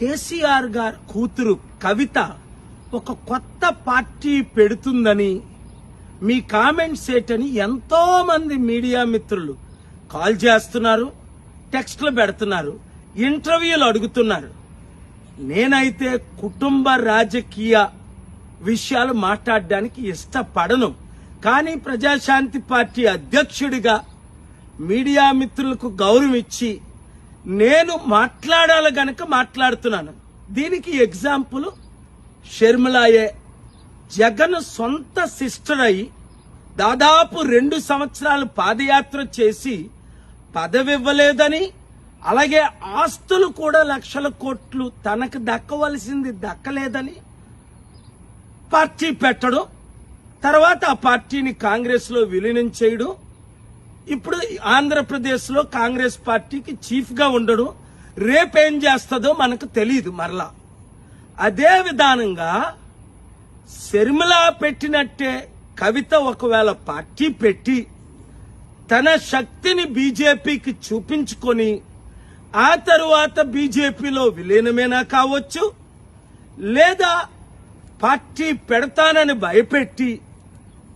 కేసీఆర్ గారు కూతురు కవిత ఒక కొత్త పార్టీ పెడుతుందని మీ కామెంట్స్ ఏంటని ఎంతో మంది మీడియా మిత్రులు కాల్ చేస్తున్నారు టెక్స్ట్లు పెడుతున్నారు ఇంటర్వ్యూలు అడుగుతున్నారు. నేనైతే కుటుంబ రాజకీయ విషయాలు మాట్లాడడానికి ఇష్టపడను కానీ ప్రజాశాంతి పార్టీ అధ్యక్షుడిగా మీడియా మిత్రులకు గౌరవం ఇచ్చి నేను మాట్లాడాలి గనక మాట్లాడుతున్నాను. దీనికి ఎగ్జాంపుల్ షర్మిలాయే జగన్ సొంత సిస్టర్ అయి దాదాపు రెండు సంవత్సరాలు పాదయాత్ర చేసి పదవి ఇవ్వలేదని అలాగే ఆస్తులు కూడా లక్షల కోట్లు తనకు దక్కవలసింది దక్కలేదని పార్టీ పెట్టడం తర్వాత ఆ పార్టీని కాంగ్రెస్లో విలీనం చేయడం ఇప్పుడు ఆంధ్రప్రదేశ్లో కాంగ్రెస్ పార్టీకి చీఫ్గా ఉండడం. రేపేం చేస్తుందో మనకు తెలియదు మరలా. అదే విధానంగా శర్మిల పెట్టినట్టే కవిత ఒకవేళ పార్టీ పెట్టి తన శక్తిని బీజేపీకి చూపించుకొని ఆ తరువాత బీజేపీలో విలీనమేనా కావచ్చు? లేదా పార్టీ పెడతానని భయపెట్టి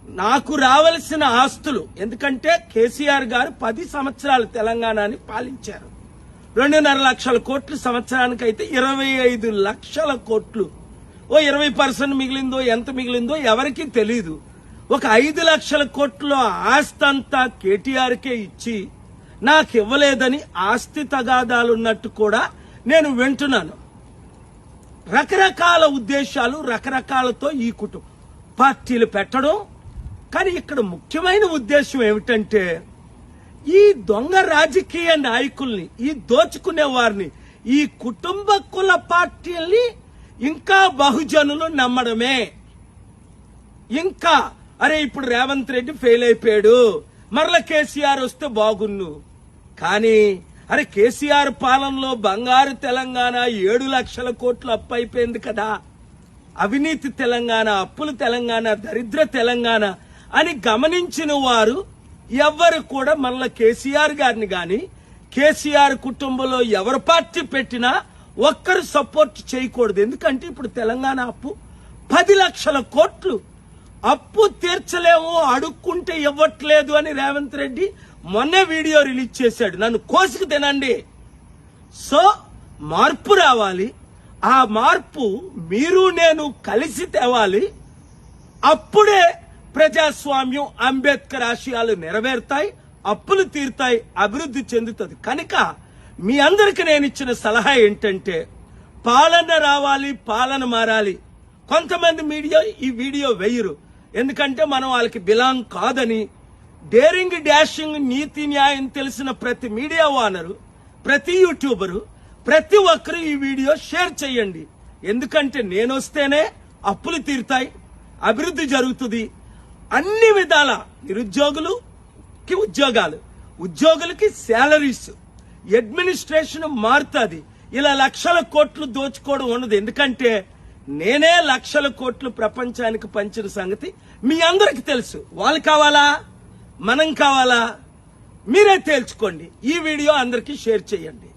నాకు రావలసిన ఆస్తులు. ఎందుకంటే కేసీఆర్ గారు పది సంవత్సరాలు తెలంగాణని పాలించారు. రెండున్నర లక్షల కోట్లు సంవత్సరానికి అయితే ఇరవై ఐదు లక్షల కోట్లు. ఓ ఇరవై పర్సెంట్ మిగిలిందో ఎంత మిగిలిందో ఎవరికీ తెలియదు ఒక ఐదు లక్షల కోట్ల ఆస్తి అంతా కేటీఆర్కే ఇచ్చి నాకు ఇవ్వలేదని ఆస్తి తగాదాలున్నట్టు కూడా నేను వింటున్నాను. రకరకాల ఉద్దేశాలు రకరకాలతో ఈ కుటుంబం. పార్టీలు పెట్టడం కానీ ఇక్కడ ముఖ్యమైన ఉద్దేశం ఏమిటంటే ఈ దొంగ రాజకీయ నాయకుల్ని ఈ దోచుకునే వారిని ఈ కుటుంబ కుల పార్టీల్ని ఇంకా బహుజనులు నమ్మడమే. ఇంకా అరే ఇప్పుడు రేవంత్ రెడ్డి ఫెయిల్ అయిపోయాడు మరల కేసీఆర్ వస్తే బాగున్ను. కానీ అరే కేసీఆర్ పాలనలో బంగారు తెలంగాణ ఏడు లక్షల కోట్లు అప్పు అయిపోయింది కదా. అవినీతి తెలంగాణ అప్పుల తెలంగాణ దరిద్ర తెలంగాణ అని గమనించిన వారు ఎవ్వరు కూడా మళ్ళా కేసీఆర్ గారిని గాని కేసీఆర్ కుటుంబంలో ఎవరు పార్టీ పెట్టినా ఒక్కరు సపోర్ట్ చేయకూడదు. ఎందుకంటే ఇప్పుడు తెలంగాణ అప్పు పది లక్షల కోట్లు. అప్పు తీర్చలేము అడుక్కుంటే ఇవ్వట్లేదు అని రేవంత్ రెడ్డి మొన్నే వీడియో రిలీజ్ చేశాడు. నన్ను కోసుకు తినండి. సో మార్పు రావాలి. ఆ మార్పు మీరు నేను కలిసి తేవాలి. అప్పుడే ప్రజాస్వామ్యం అంబేద్కర్ ఆశయాలు నెరవేరుతాయి అప్పులు తీరుతాయి అభివృద్ధి చెందుతుంది. కనుక మీ అందరికి నేను ఇచ్చిన సలహా ఏంటంటే పాలన రావాలి పాలన మారాలి. కొంతమంది మీడియా ఈ వీడియో వేయరు. ఎందుకంటే మనం వాళ్ళకి బిలాంగ్ కాదని డేరింగ్ డాషింగ్ నీతి న్యాయం తెలిసిన ప్రతి మీడియా ఓనరు ప్రతి యూట్యూబరు ప్రతి ఒక్కరు ఈ వీడియో షేర్ చేయండి. ఎందుకంటే నేను వస్తేనే అప్పులు తీరుతాయి అభివృద్ధి జరుగుతుంది అన్ని విధాల నిరుద్యోగులుకి ఉద్యోగాలు ఉద్యోగులకి శాలరీస్ అడ్మినిస్ట్రేషన్ మారుతుంది. ఇలా లక్షల కోట్లు దోచుకోవడం ఉండదు ఎందుకంటే నేనే లక్షల కోట్లు ప్రపంచానికి పంచిన సంగతి మీ అందరికి తెలుసు. వాళ్ళు కావాలా? మనం కావాలా? మీరే తేల్చుకోండి. ఈ వీడియో అందరికీ షేర్ చేయండి.